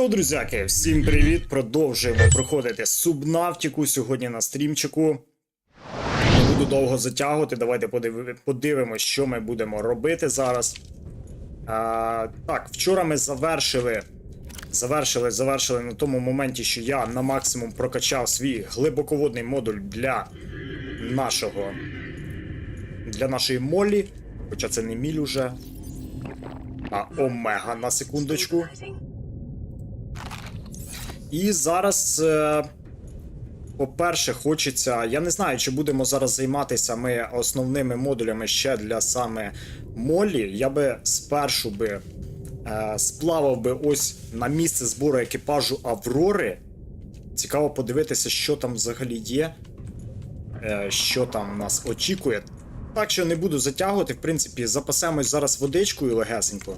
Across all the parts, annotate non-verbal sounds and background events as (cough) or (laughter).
Йоу, друзяки, всім привіт! Продовжуємо проходити субнавтику сьогодні на стрімчику. Не буду довго затягувати. Давайте подиви- подивимось, що ми будемо робити зараз. А, так, вчора ми завершили. Завершили, завершили на тому моменті, що я на максимум прокачав свій глибоководний модуль для нашого. Для нашої молі. Хоча це не міль уже. А омега на секундочку. І зараз, е, по-перше, хочеться. Я не знаю, чи будемо зараз займатися ми основними модулями ще для саме Молі. Я би спершу би е, сплавав би ось на місце збору екіпажу Аврори. Цікаво подивитися, що там взагалі є, е, що там нас очікує. Так що не буду затягувати, в принципі, запасемось зараз водичкою легесенько.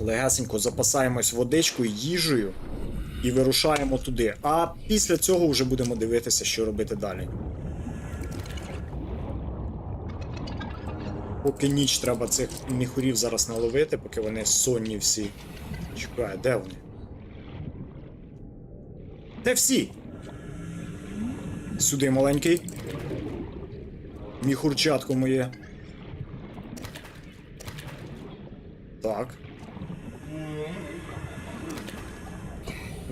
Легесенько запасаємось водичкою, їжею і вирушаємо туди. А після цього вже будемо дивитися, що робити далі. Поки ніч треба цих міхурів зараз наловити, поки вони сонні всі. Чекай, де вони? Де всі? Сюди маленький. Міхурчатко моє. Так.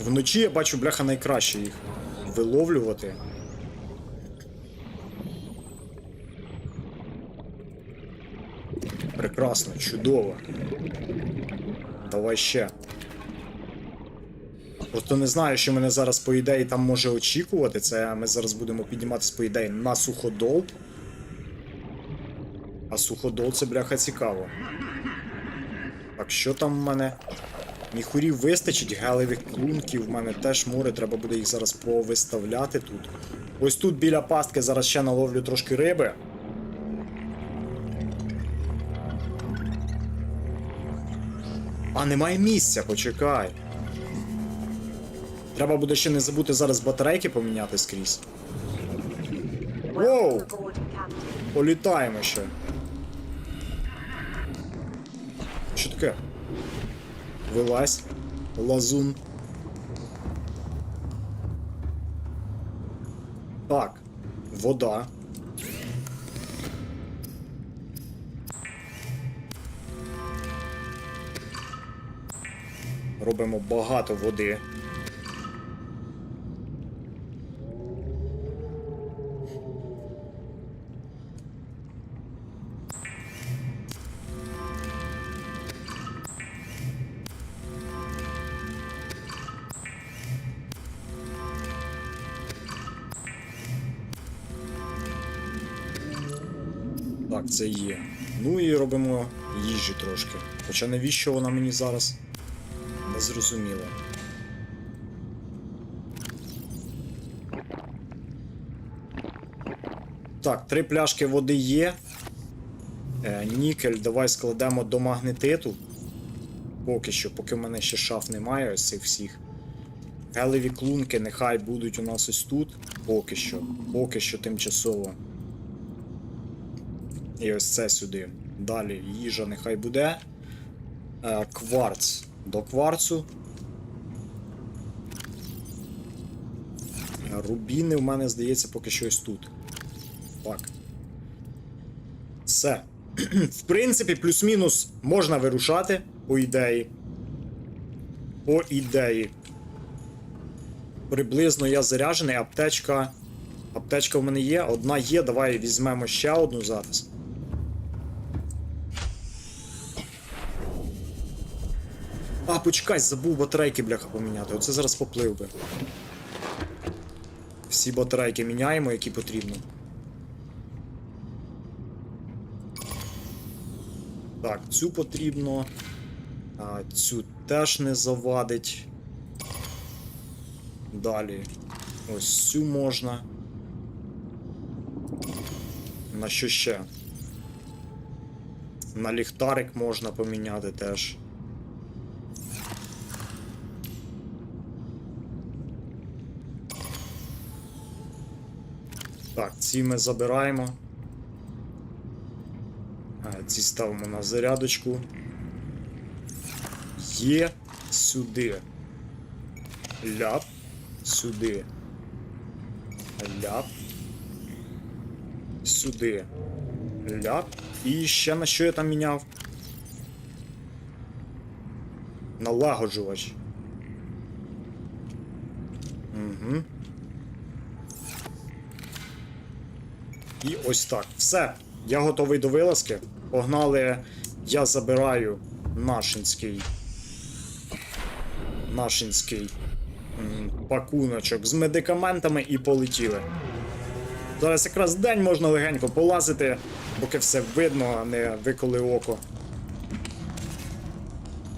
Вночі я бачу, бляха, найкраще їх виловлювати. Прекрасно, чудово. Давай ще. Просто не знаю, що мене зараз, по ідеї, там може очікувати. Це ми зараз будемо підніматися, по ідеї, на суходол. А суходол це бляха цікаво. Так, що там в мене? Міхурів вистачить, гелевих клунків в мене теж море, треба буде їх зараз повиставляти тут. Ось тут біля пастки зараз ще наловлю трошки риби. А немає місця, почекай. Треба буде ще не забути зараз батарейки поміняти скрізь. Воу! Політаємо ще. Вилазь, лазун. Так, вода. Робимо багато води. Трошки. Хоча навіщо вона мені зараз? Не зрозуміло. Так, три пляшки води є. Е, нікель давай складемо до магнетиту. Поки що, поки в мене ще шаф немає, ось цих всіх. Гелеві клунки нехай будуть у нас ось тут. Поки що. Поки що тимчасово. І ось це сюди. Далі їжа нехай буде. Е, кварц до кварцу. Рубіни в мене, здається, поки що ось тут. Так. Все. (clears throat) В принципі, плюс-мінус можна вирушати, по ідеї. По ідеї. Приблизно я заряджений, аптечка. Аптечка в мене є, одна є, давай візьмемо ще одну зараз. А, почекай, забув батарейки, бляха, поміняти. Оце зараз поплив би. Всі батарейки міняємо, які потрібно. Так, цю потрібно. А, цю теж не завадить. Далі. Ось цю можна. На що ще? На ліхтарик можна поміняти теж. Так, ці ми забираємо. А, ці ставимо на зарядочку. Є сюди. Ляп. Сюди. Ляп. Сюди. Ляп. І ще на що я там міняв? Налагоджувач. Угу. І ось так. Все. Я готовий до вилазки. Погнали. Я забираю нашинський. Нашинський пакуночок з медикаментами і полетіли. Зараз якраз день можна легенько полазити, поки все видно, а не виколи око.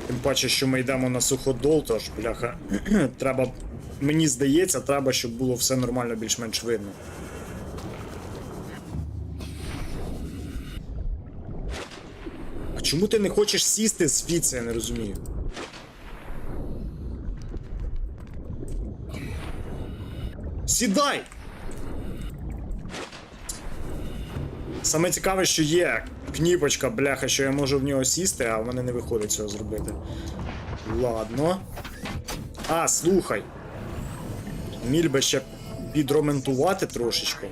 Тим паче, що ми йдемо на суходол, тож, бляха, (clears throat) треба. Мені здається, треба, щоб було все нормально більш-менш видно. А чому ти не хочеш сісти звідси, я не розумію. Сідай! Саме цікаве, що є кніпочка, бляха, що я можу в нього сісти, а в мене не виходить цього зробити. Ладно. А, слухай. Міль би ще підроментувати трошечки.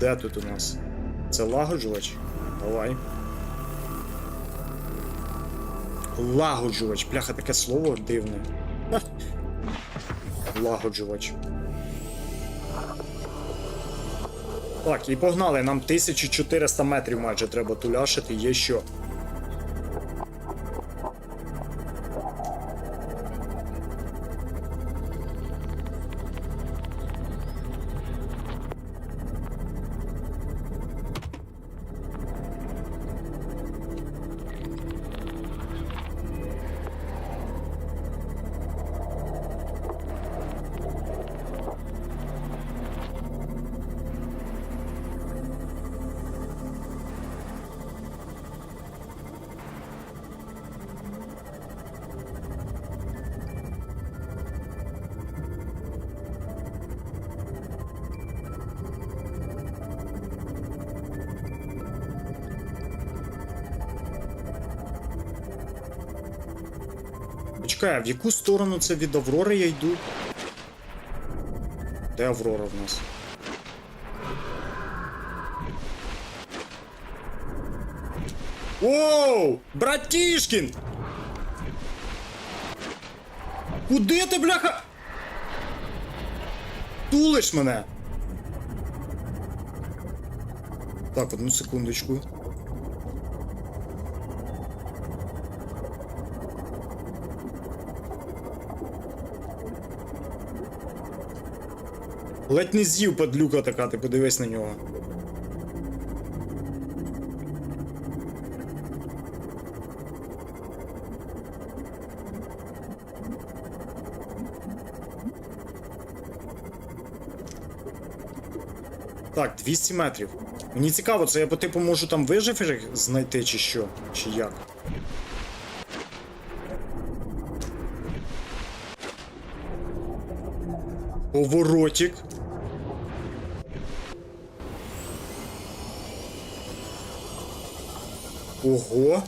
Де тут у нас? Це лагоджувач? Давай. Лагоджувач. Бляха, таке слово дивне. Лагоджувач. Так, і погнали, нам 1400 метрів майже треба туляшити, є що. А в яку сторону це від Аврори я йду? Де Аврора в нас? Оу! Братішкін! Куди ти, бляха? Тулиш мене? Так, одну секундочку. Ледь не з'їв падлюка така, ти подивись на нього. Так, 200 метрів. Мені цікаво, це я по типу можу там вижив знайти, чи що? Чи як? Поворотик. Ого.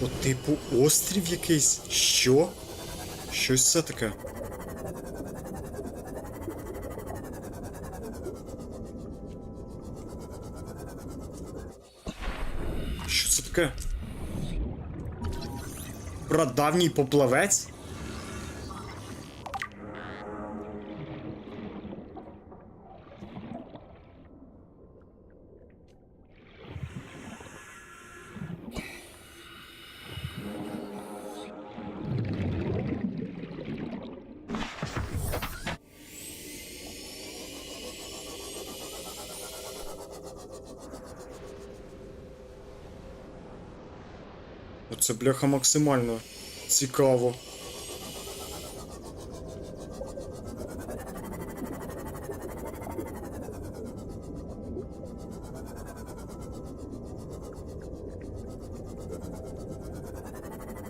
По типу острів якийсь? Що? Щось це таке. Що це таке? Прадавній поплавець? Оце бляха максимально цікаво.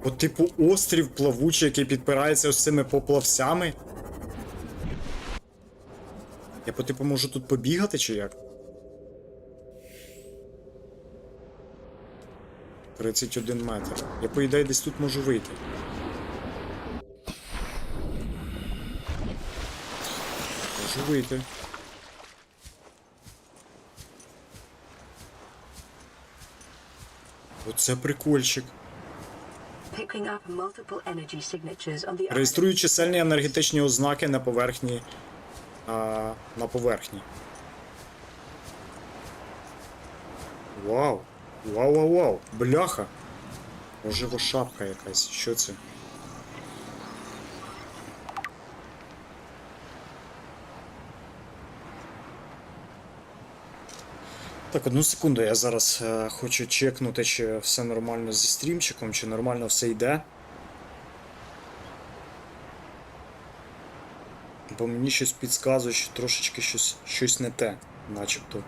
По типу острів плавучий, який підпирається ось цими поплавцями. Я по типу можу тут побігати чи як? 31 метр. Я по ідеї десь тут можу вийти. Можу вийти. Оце прикольчик. Реєструю чисельні енергетичні ознаки на поверхні. А, на поверхні. Вау! Вау, вау, вау! Бляха! Оживо шапка якась. Що це? Так, одну секунду, я зараз е, хочу чекнути, чи все нормально зі стрімчиком, чи нормально все йде. Бо мені щось підказує, що трошечки щось, щось не те, начебто.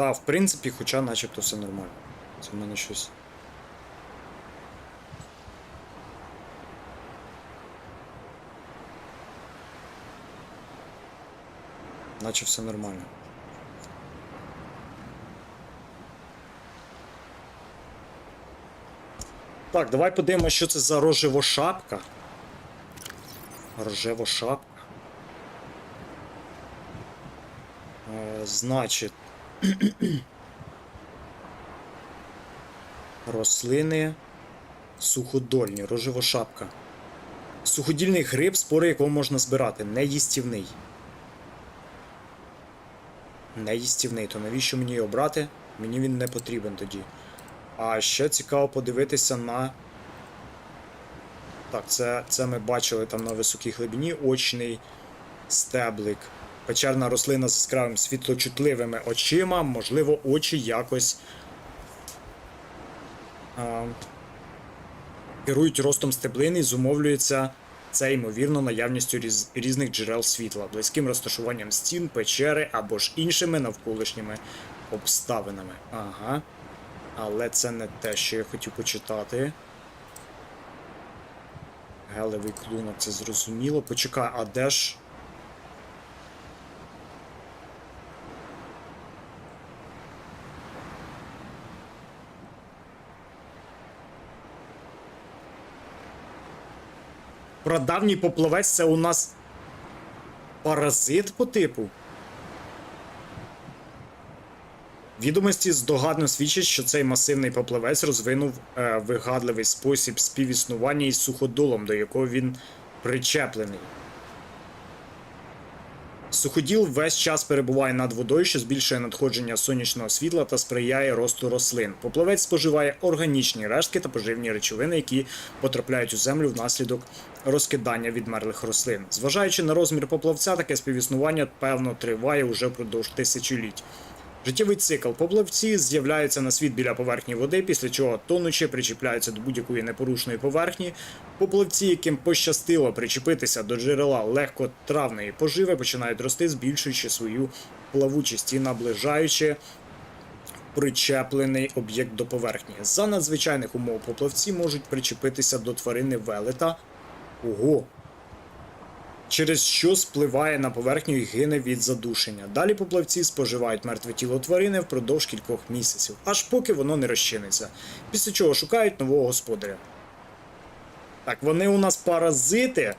Та, в принципі, хоча начебто все нормально. Це в мене щось. Наче все нормально. Так, давай подивимося, що це за рожевошапка. Рожевошапка. Е, значить. Рослини суходольні, рожевошапка. Суходільний гриб, спори якого можна збирати, неїстівний. Неїстівний, то навіщо мені його брати? Мені він не потрібен тоді. А ще цікаво подивитися на. Так, це, це ми бачили там на високій глибині очний стеблик. Печерна рослина з яскравим світлочутливими очима, можливо, очі якось а, керують ростом стеблини і зумовлюється це ймовірно наявністю різ, різних джерел світла, близьким розташуванням стін, печери або ж іншими навколишніми обставинами. Ага. Але це не те, що я хотів почитати. Гелевий клунок, це зрозуміло. Почекай, а де ж. Прадавній поплавець це у нас паразит по типу. Відомості здогадно свідчать, що цей масивний поплавець розвинув е, вигадливий спосіб співіснування із суходолом, до якого він причеплений. Суходіл весь час перебуває над водою, що збільшує надходження сонячного світла та сприяє росту рослин. Поплавець споживає органічні рештки та поживні речовини, які потрапляють у землю внаслідок розкидання відмерлих рослин. Зважаючи на розмір поплавця, таке співіснування певно триває уже впродовж тисячоліть. Життєвий цикл поплавці з'являються на світ біля поверхні води, після чого тонучі причіпляються до будь-якої непорушної поверхні. Поплавці, яким пощастило причепитися до джерела легкотравної поживи, починають рости, збільшуючи свою плавучість і наближаючи причеплений об'єкт до поверхні. За надзвичайних умов поплавці можуть причепитися до тварини велета. Ого, через що спливає на поверхню і гине від задушення. Далі поплавці споживають мертве тіло тварини впродовж кількох місяців, аж поки воно не розчиниться, після чого шукають нового господаря. Так, вони у нас паразити.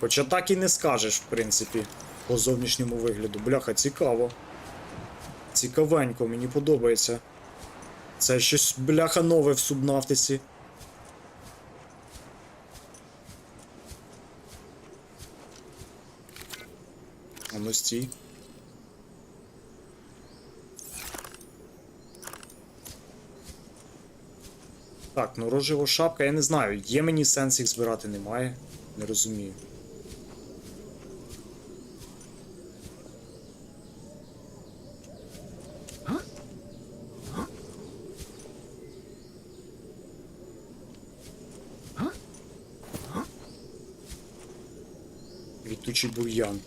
Хоча так і не скажеш, в принципі, по зовнішньому вигляду. Бляха, цікаво. Цікавенько, мені подобається. Це щось бляха нове в субнавтиці. Стій. Так, ну рожева шапка, я не знаю. Є мені сенс їх збирати, немає. Не розумію. Квітучий бур'ян.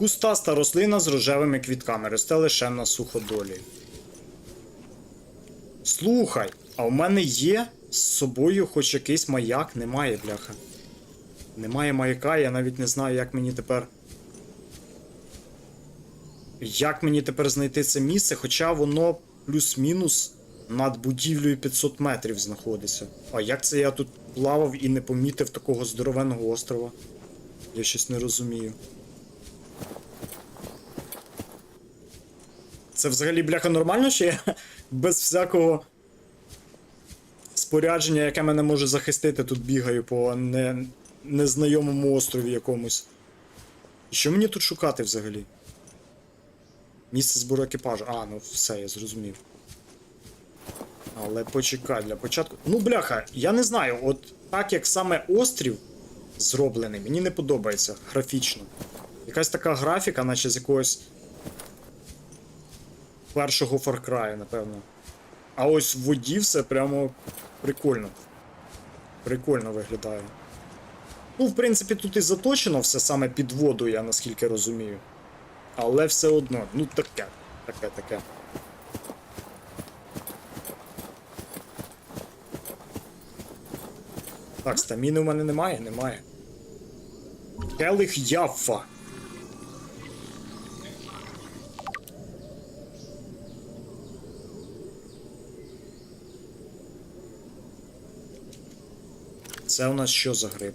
Кустаста рослина з рожевими квітками росте лише на суходолі. Слухай, а у мене є з собою хоч якийсь маяк? Немає, бляха. Немає маяка, я навіть не знаю, як мені тепер. Як мені тепер знайти це місце, хоча воно плюс-мінус над будівлею 500 метрів знаходиться. А як це я тут плавав і не помітив такого здоровенного острова? Я щось не розумію. Це взагалі бляха нормально, що я (laughs) без всякого спорядження, яке мене може захистити, тут бігаю по не... незнайомому острові якомусь. І Що мені тут шукати взагалі? Місце збору екіпажу. А, ну все, я зрозумів. Але почекай для початку. Ну, бляха, я не знаю, от так як саме острів зроблений, мені не подобається графічно. Якась така графіка, наче з якогось першого Far Cry, напевно. А ось в воді все прямо прикольно. Прикольно виглядає. Ну, в принципі, тут і заточено все саме під воду, я наскільки розумію. Але все одно, ну таке, таке, таке. Так, стаміни в мене немає, немає. Келих Яффа. Це у нас що за гриб?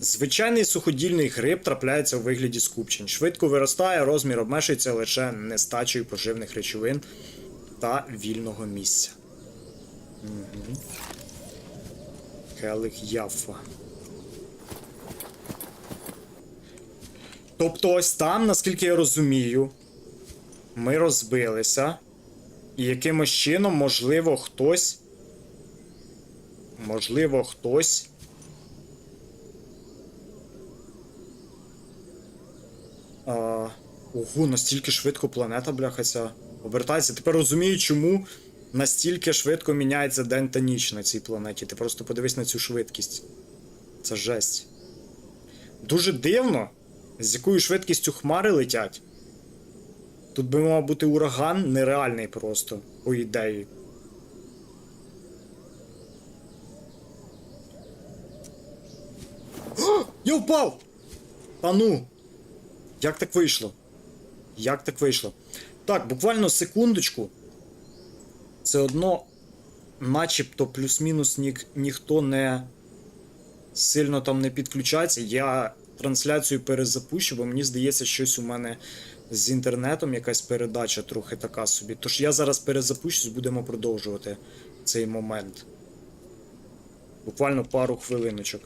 Звичайний суходільний гриб трапляється у вигляді скупчень. Швидко виростає, розмір обмежується лише нестачею поживних речовин та вільного місця. Угу. Келих Яффа. Тобто ось там, наскільки я розумію, ми розбилися. І якимось чином, можливо, хтось. Можливо, хтось. А, ого, настільки швидко планета, бляха, ця обертається. Тепер розумію, чому настільки швидко міняється день та ніч на цій планеті. Ти просто подивись на цю швидкість. Це жесть. Дуже дивно, з якою швидкістю хмари летять. Тут би мав бути ураган нереальний просто, по ідеї. Я впав! Ну! Як так вийшло? Як так вийшло? Так, буквально секундочку. Це одно, начебто, плюс-мінус ні, ніхто не сильно там не підключається. Я трансляцію перезапущу, бо мені здається, щось у мене з інтернетом, якась передача трохи така собі. Тож я зараз перезапущусь, будемо продовжувати цей момент. Буквально пару хвилиночок.